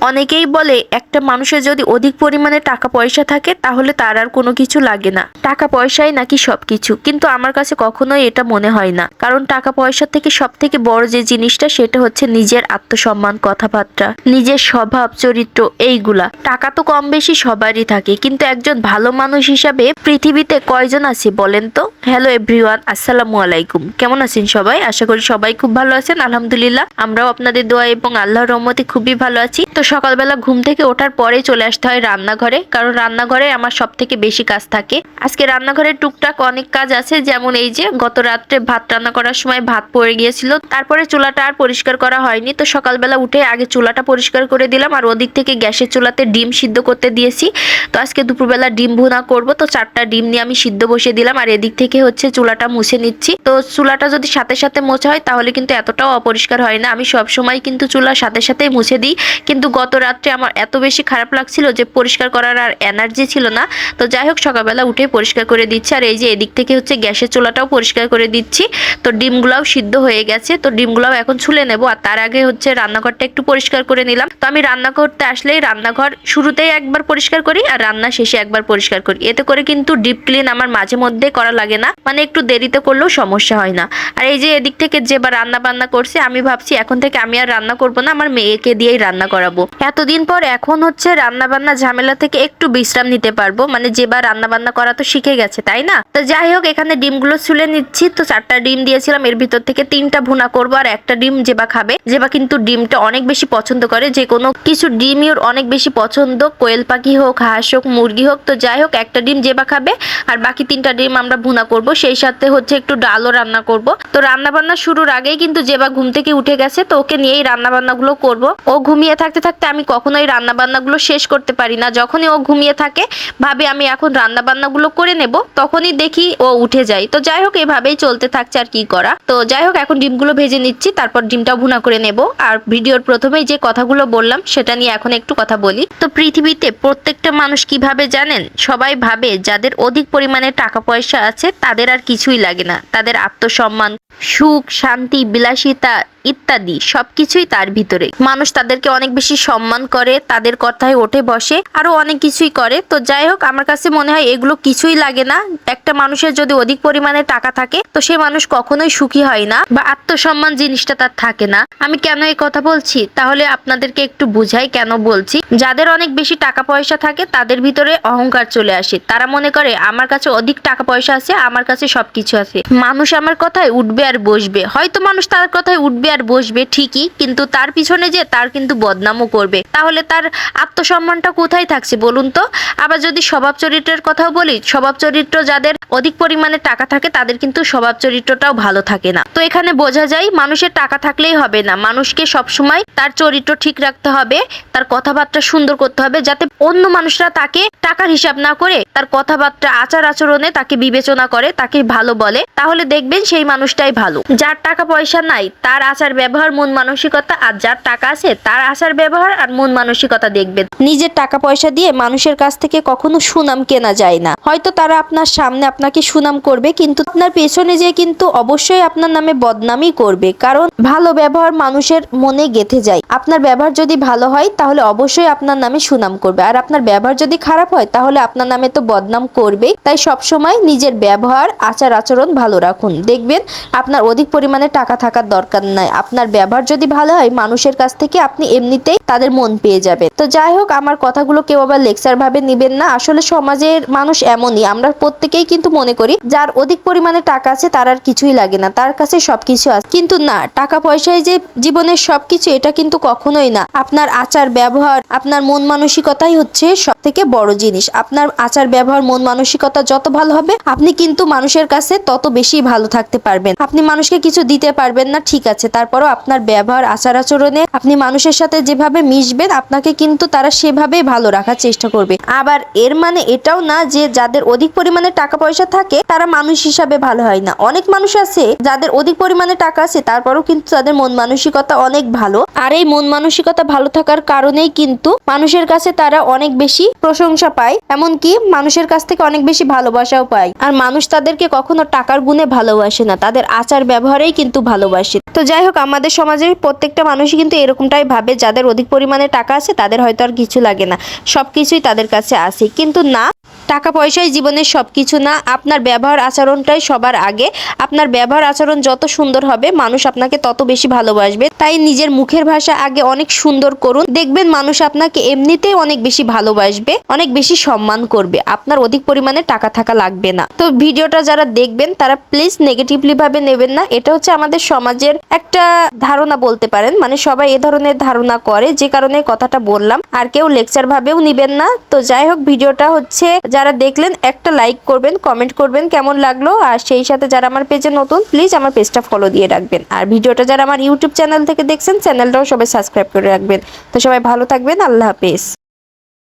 অনেকেই বলে একটা মানুষের যদি অধিক পরিমাণে টাকা পয়সা থাকে, তাহলে তার আর কোনো কিছু লাগে না। টাকা পয়সাই নাকি সবকিছু। কিন্তু আমার কাছে কখনোই এটা মনে হয় না। কারণ টাকা পয়সা থেকে সব থেকে বড় যে জিনিসটা, সেটা হচ্ছে নিজের আত্মসম্মান, কথাবার্তা, নিজের স্বভাব, চরিত্র, এইগুলা। টাকা তো কম বেশি সবারই থাকে। কিন্তু একজন ভালো মানুষ হিসাবে পৃথিবীতে কয়জন আছে বলেন তো? হ্যালো এভরিওয়ান আসসালামু আলাইকুম। কেমন আছেন সবাই? আশা করি সবাই খুব ভালো আছেন। আলহামদুলিল্লাহ, আমরাও আপনাদের দোয়া এবং আল্লাহর রহমতে খুবই ভালো আছি। তো সকালবেলা ঘুম থেকে ওঠার পরে চলে আসতে হয় রান্নাঘরে, কারণ রান্নাঘরে আমার সব থেকে বেশি কাজ থাকে। আজকে রান্নাঘরে টুকটাক অনেক কাজ আছে, যেমন এই যে, গত রাত্রে ভাত রান্না করার সময় ভাত পড়ে গিয়েছিল, তারপরে চুলাটা আর পরিষ্কার করা হয়নি, তো সকালবেলা উঠে আগে চুলাটা পরিষ্কার করে দিলাম, আর ওদিক থেকে গ্যাসের চুলাতে ডিম সিদ্ধ করতে দিয়েছি। তো আজকে দুপুরবেলা ডিম ভুনা করব, তো চারটা ডিম নিয়ে আমি সিদ্ধ বসিয়ে দিলাম, আর এদিক থেকে হচ্ছে চুলাটা মুছে নিচ্ছি। তো চুলাটা যদি সাথে সাথে মোছা হয়, তাহলে কিন্তু এতটাও অপরিষ্কার হয় না। আমি সব সময় কিন্তু চুলা সাথে সাথেই মুছে দিই, কিন্তু গত রাত্রে আমার এত বেশি খারাপ লাগছিল যে পরিষ্কার করার আর এনার্জি ছিল না। তো যাই হোক, সকালবেলা উঠে পরিষ্কার করে দিচ্ছি। আর এই যে এদিক থেকে হচ্ছে গ্যাসের চুলাটাও পরিষ্কার করে দিচ্ছি। তো ডিমগুলাও সিদ্ধ হয়ে গেছে। তো ডিমগুলাও এখন ছুলে নেব। আর তার আগে হচ্ছে রান্নাঘরটা একটু পরিষ্কার করে নিলাম। তো আমি রান্না করতে আসলেই রান্নাঘর শুরুতেই একবার পরিষ্কার করি আর রান্না শেষে একবার পরিষ্কার করি। এতে করে কিন্তু ডিপ ক্লিন আমার মাঝে মধ্যে করা লাগে না। মানে একটু দেরিতে করলেও সমস্যা হয় না। আর এই যে এদিক থেকে যেবার রান্না বান্না করছে, আমি ভাবছি এখন থেকে আমি আর রান্না করব না। আমার মেয়েকে দিয়েই রান্না করাবো। এতদিন পর এখন হচ্ছে রান্না বান্না ঝামেলা থেকে একটু বিশ্রাম নিতে পারব। মানে যেবার রান্না বান্না করা তো শিখে গেছে, তাই না? তো যাই হোক, এখানে ডিমগুলো ছুলে নিচ্ছি। তো চারটা ডিম দিয়েছিলাম, এর ভিতর থেকে তিনটা ভুনা করব। আর একটা ডিম যেবা খাবে যেবা কিন্তু ডিমটা অনেক বেশি পছন্দ করে। যে কোনো কিছু ডিমই ওর অনেক বেশি পছন্দ। কোয়েল পাখি হোক, হাঁস হোক, মুরগি হোক, তো যাই হোক, একটা ডিম যেবা খাবে। আর বাকি তিনটা ডিম আমরা ভুনা করব। সেই সাথে হচ্ছে একটু ডালও রান্না করব। তো রান্না বান্না শুরুর আগেই কিন্তু যেবা ঘুম থেকে উঠে গেছে, তো ওকে নিয়েই রান্না বান্নাগুলো করব। ও ঘুমিয়ে থাকতে থাকতে আমি কখনোই রান্না বান্নাগুলো শেষ করতে পারি না। যখনই ও ঘুমিয়ে থাকে, ভাবে আমি এখন রান্না বান্নাগুলো করে নেব। তখনই দেখি ও উঠে যায়। তো যাই হোক, এভাবেই চলতে থাকছে আর কি করা। তো যাই হোক, এখন ডিমগুলো ভেজে নিচ্ছি, তারপর ডিমটা ভুনা করে নেব। আর ভিডিওর প্রথমেই যে কথাগুলো বললাম, সেটা নিয়ে এখন একটু কথা বলি। তো পৃথিবীতে প্রত্যেকটা মানুষ কীভাবে জানেন? সবাই ভাবে, যাদের অধিক পরিমাণে টাকা পয়সা আছে, তাদের আর কিছুই লাগে না। তাদের আত্মসম্মান, সুখ, শান্তি, বিলাসিতা ইত্যাদি সবকিছুই তার ভিতরে। মানুষ তাদেরকে অনেক বেশি সম্মান করে, তাদের কথায় ওঠে, বসে, আরও অনেক কিছুই করে। তো যাই হোক, আমার কাছে মনে হয় এগুলো কিছুই লাগে না। একটা মানুষের যদি অধিক পরিমাণে টাকা থাকে, তো সে মানুষ কখনোই সুখী হয় না বা আত্মসম্মান জিনিসটা তার থাকে না। আমি কেন এই কথা বলছি? তাহলে আপনাদেরকে একটু বুঝাই কেন বলছি। যাদের অনেক বেশি টাকা পয়সা থাকে, তাদের ভিতরে অহংকার চলে আসে। তারা মনে করে, আমার কাছে অধিক টাকা পয়সা আছে, আমার কাছে সবকিছু আছে। মানুষ আমার কথায় উঠবে আর বসবে। হয়তো মানুষ তার কথায় উঠবে আর বসবে ঠিকই, কিন্তু তার পিছনে যে তার কিন্তু বদনামও করবে। তাহলে তার আত্মসম্মানটা কোথায় থাকছে বলুন তো? আবার যদি স্বভাব চরিত্রের কথাও বলি, স্বভাব চরিত্র যাদের অধিক পরিমাণে টাকা থাকে, তাদের কিন্তু স্বভাব চরিত্রটাও ভালো থাকে না। তো এখানে বোঝা যায়, মানুষের টাকা থাকলেই হবে না। মানুষকে সবসময় তার চরিত্র ঠিক রাখতে হবে, তার কথাবার্তা সুন্দর করতে হবে, যাতে অন্য মানুষরা তাকে টাকার হিসাব না করে, তার কথাবার্তা, আচার আচরণে তাকে বিবেচনা করে, তাকে ভালো বলে। তাহলে দেখবেন সেই মানুষটাই ভালো। যার টাকা পয়সা নাই, তার আচার ব্যবহার মন মানসিকতা, আর যার টাকা আছে, তার আচার ব্যবহার আর মন মানসিকতা দেখবেন। নিজের টাকা পয়সা দিয়ে মানুষের কাছ থেকে কখনো সুনাম কেনা যায় না। হয়তো তারা আপনার সামনে আপনাকে সুনাম করবে, কিন্তু আপনার পেছনে যে কিন্তু অবশ্যই আপনার নামে বদনামই করবে। কারণ ভালো ব্যবহার মানুষের মনে গেঁথে যায়। আপনার ব্যবহার যদি ভালো হয়, তাহলে অবশ্যই আপনার নামে সুনাম করবে। আর আপনার ব্যবহার যদি খারাপ হয়, তাহলে আপনার নামে তো বদনাম করবেই। তাই সবসময় নিজের ব্যবহার, আচার, আচরণ ভালো রাখুন। দেখবেন আপনার অধিক পরিমাণে টাকা থাকার দরকার নাই। আপনার ব্যবহার যদি ভালো হয়, মানুষের কাছ থেকে আপনি এমনিতেই তাদের মন পেয়ে যাবে। তো যাই হোক, আমার কথাগুলো কেউ আবার লেকচার ভাবে নিবেন না। আসলে সমাজের মানুষ এমনই। আমরা প্রত্যেকেই কিন্তু মনে করি, যার অধিক পরিমাণে টাকা আছে তার আর কিছুই লাগে না। তার কাছে সবকিছু আছে। কিন্তু না, টাকা পয়সায় যে জীবনের সবকিছু, এটা কিন্তু কখনোই না। আপনার আচার, ব্যবহার, আপনার মন মানসিকতাই হচ্ছে সব থেকে বড় জিনিস। আপনার আচার, ব্যবহার, মন মানসিকতা যত ভালো হবে, আপনি কিন্তু মানুষের কাছে তত বেশি ভালো থাকতে পারবেন। আপনি মানুষকে কিছু দিতে পারবেন না, ঠিক আছে। তারপরও আপনার ব্যবহার, আচার আচরণে আপনি মানুষের সাথে যেভাবে মিশবেন আপনাকে কিন্তু তারা সেভাবেই ভালো রাখার চেষ্টা করবে। আবার এর মানে এটাও না যে, যাদের অধিক পরিমাণে টাকা পয়সা থাকে, তারা মানুষ হিসাবে ভালো হয় না। অনেক মানুষ আছে, যাদের অধিক পরিমাণে টাকা আছে, তারপরও কিন্তু তাদের মন মানসিকতা অনেক ভালো। আর এই মন মানসিকতা ভালো থাকার কারণেই কিন্তু মানুষের কাছে তারা অনেক বেশি প্রশংসা পায়। এমনকি মানুষের কাছ থেকে অনেক বেশি ভালোবাসাও পায়। আর মানুষ তাদেরকে কখনো টাকার গুণে ভালোবাসে না, তাদের আচার ব্যবহারেই কিন্তু ভালোবাসে। তো যাই হোক, আমাদের সমাজের প্রত্যেকটা মানুষই কিন্তু এরকমটাই ভাবে। যাদের অধিক পরিমাণে টাকা আছে, তাদের হয়তো আর কিছু লাগে না। সব কিছুই তাদের কাছে আছে। কিন্তু না, টাকা পয়সাই জীবনের সব কিছু না। আপনার ব্যবহার আচরণটাই সবার আগে। আপনার ব্যবহার আচরণ যত সুন্দর হবে, মানুষ আপনাকে তত বেশি ভালোবাসবে। তাই নিজের মুখের ভাষা আগে অনেক সুন্দর করুন। দেখবেন মানুষ আপনাকে এমনিতেই অনেক বেশি ভালোবাসবে, অনেক বেশি সম্মান করবে। আপনার অধিক পরিমাণে টাকা থাকা লাগবে না। তো ভিডিওটা যারা দেখবেন, তারা প্লিজ নেগেটিভলি ভাবে নেবেন না। এটা হচ্ছে আমাদের সমাজের একটা ধারণা বলতে পারেন মানে সবাই এ ধরনের ধারণা করে, যে কারণে কথাটা বললাম, আর কেউ লেকচার ভাবেও নিবেন না। তো যাই হোক, ভিডিওটা হচ্ছে যারা দেখলেন, একটা লাইক করবেন কমেন্ট করবেন, কেমন লাগল? আর সেই সাথে যারা আমার পেজে নতুন প্লিজ আমার পেজটা ফলো দিয়ে রাখবেন। আর ভিডিওটা যারা আমার ইউটিউব চ্যানেল থেকে দেখছেন চ্যানেলটাও সবাই সাবস্ক্রাইব করে রাখবেন। তো সবাই ভালো থাকবেন, আল্লাহ হাফেজ।